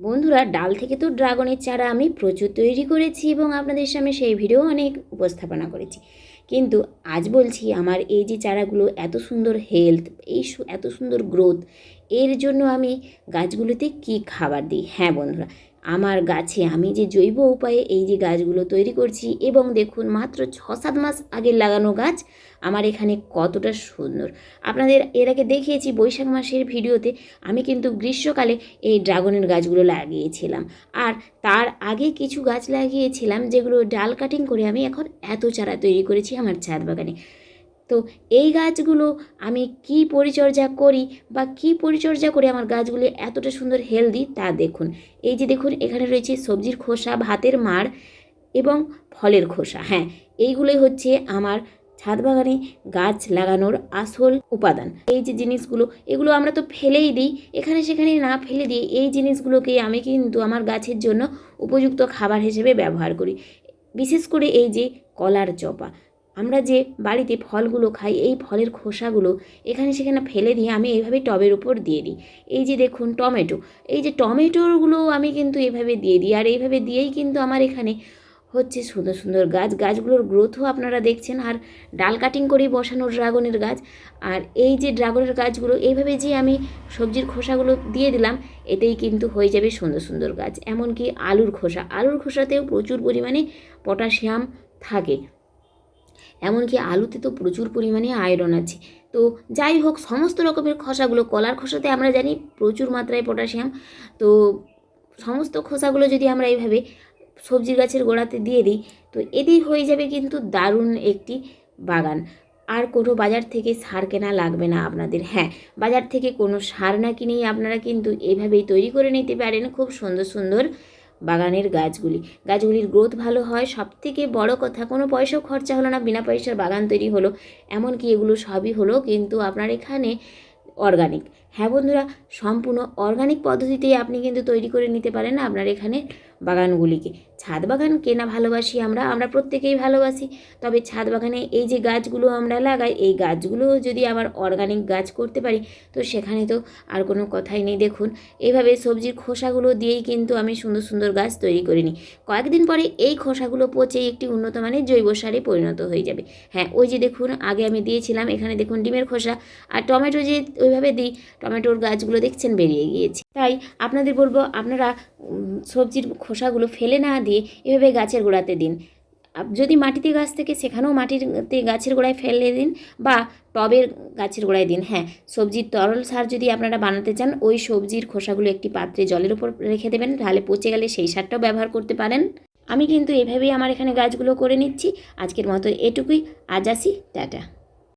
বন্ধুরা, ডাল থেকে তো ড্রাগনের চারা আমি প্রচুর তৈরি করেছি এবং আপনাদের সামনে সেই ভিডিও অনেক উপস্থাপনা করেছি। কিন্তু আজ বলছি, আমার এই যে চারাগুলো এত সুন্দর হেলথ এই এত সুন্দর গ্রোথ এর জন্য আমি গাছগুলোতে কি খাবার দিই? হ্যাঁ বন্ধুরা আমার গাছে আমি যে জৈব উপায়ে এই যে গাছগুলো তৈরি করছি এবং দেখুন মাত্র ছ সাত মাস আগে লাগানো গাছ আমার এখানে কতটা সুন্দর। আপনাদের এর আগে দেখিয়েছি বৈশাখ মাসের ভিডিওতে আমি কিন্তু গ্রীষ্মকালে এই ড্রাগনের গাছগুলো লাগিয়েছিলাম। আর তার আগে কিছু গাছ লাগিয়েছিলাম যেগুলো ডাল কাটিং করে আমি এখন এত চারা তৈরি করেছি আমার ছাদ বাগানে। তো এই গাছগুলো আমি কি পরিচর্যা করি বা কি পরিচর্যা করে আমার গাছগুলি এতটা সুন্দর হেলদি তা দেখুন। এই যে দেখুন, এখানে রয়েছে সবজির খোসা, ভাতের মাড় এবং ফলের খোসা। হ্যাঁ এইগুলোই হচ্ছে আমার ছাদ বাগানে গাছ লাগানোর আসল উপাদান। এই যে জিনিসগুলো, এগুলো আমরা তো ফেলেই দিই। এখানে সেখানে না ফেলে দিই এই জিনিসগুলোকে আমি কিন্তু আমার গাছের জন্য উপযুক্ত খাবার হিসেবে ব্যবহার করি। বিশেষ করে এই যে কলার চপা। আমরা যে বাড়িতে ফলগুলো খাই, এই ফলের খোসাগুলো এখানে সেখানে ফেলে দিয়ে আমি এইভাবে টবের উপর দিয়ে দিই। এই যে দেখুন টমেটো, এই যে টমেটোগুলো আমি কিন্তু এভাবে দিয়ে দিই আর এইভাবে দিয়েই কিন্তু আমার এখানে হচ্ছে সুন্দর সুন্দর গাছ। গাছগুলোর গ্রোথও আপনারা দেখছেন আর ডাল কাটিং করেই বসানো ড্রাগনের গাছ। আর এই যে ড্রাগনের গাছগুলো, এইভাবে যে আমি সবজির খোসাগুলো দিয়ে দিলাম, এতেই কিন্তু হয়ে যাবে সুন্দর সুন্দর গাছ। এমনকি আলুর খোসা, আলুর খোসাতেও প্রচুর পরিমাণে পটাশিয়াম থাকে। এমনকি আলুতে তো প্রচুর পরিমাণে আয়রন আছে। তো যাই হোক, সমস্ত রকমের খোসাগুলো, কলার খোসাতে আমরা জানি প্রচুর মাত্রায় পটাশিয়াম তো সমস্ত খোসাগুলো যদি আমরা এইভাবে সবজির গাছের গোড়াতে দিয়ে দিই, তো এতেই হয়ে যাবে কিন্তু দারুণ একটি বাগান। আর কোনো বাজার থেকে সার কেনা লাগবে না আপনাদের। হ্যাঁ বাজার থেকে কোনো সার না কিনেই আপনারা কিন্তু এভাবেই তৈরি করে নিতে পারেন। খুব সুন্দর সুন্দর বাগানের গাছগুলি। গাছগুলির গ্রোথ ভালো হয় সব থেকে বড় কথা কোনো পয়সাও খরচা হলো না, বিনা পয়সার বাগান তৈরি হলো। এমনকি এগুলো সবই হলো কিন্তু আপনার এখানে অর্গানিক হ্যাঁ বন্ধুরা, সম্পূর্ণ অর্গানিক পদ্ধতিতেই আপনি কিন্তু তৈরি করে নিতে পারেন আপনার এখানে বাগানগুলিকে। ছাদ বাগান কেনা ভালোবাসি আমরা আমরা প্রত্যেকেই ভালোবাসি। তবে ছাদ বাগানে এই যে গাছগুলো আমরা লাগাই, এই গাছগুলো যদি আবার অর্গানিক গাছ করতে পারি, তো সেখানে তো আর কোনো কথাই নেই। দেখুন এইভাবে সবজির খোসাগুলো দিয়েই কিন্তু আমি সুন্দর সুন্দর গাছ তৈরি করে নিই। কয়েকদিন পরে এই খোসাগুলো পচে একটি উন্নত মানের জৈব সারে পরিণত হয়ে যাবে। হ্যাঁ ওই যে দেখুন, আগে আমি দিয়েছিলাম, এখানে দেখুন ডিমের খোসা। আর টমেটো যে ওইভাবে দিই টমেটোর গাছগুলো দেখছেন, বেরিয়ে গিয়েছে। তাই আপনাদের বলব, আপনারা সবজির খোসাগুলো ফেলে না দিয়ে এভাবে গাছের গোড়াতে দিন। যদি মাটিতে গাছ থেকে, সেখানেও মাটিতে গাছের গোড়ায় ফেলে দিন বা টবের গাছের গোড়ায় দিন। হ্যাঁ সবজির তরল সার যদি আপনারা বানাতে চান, ওই সবজির খোসাগুলো একটি পাত্রে জলের উপর রেখে দেবেন, তাহলে পচে গেলে সেই সারটাও ব্যবহার করতে পারেন। আমি কিন্তু এভাবেই আমার এখানে গাছগুলো করে নিচ্ছি। আজকের মতো এটুকুই। আজ আসি। টাটা।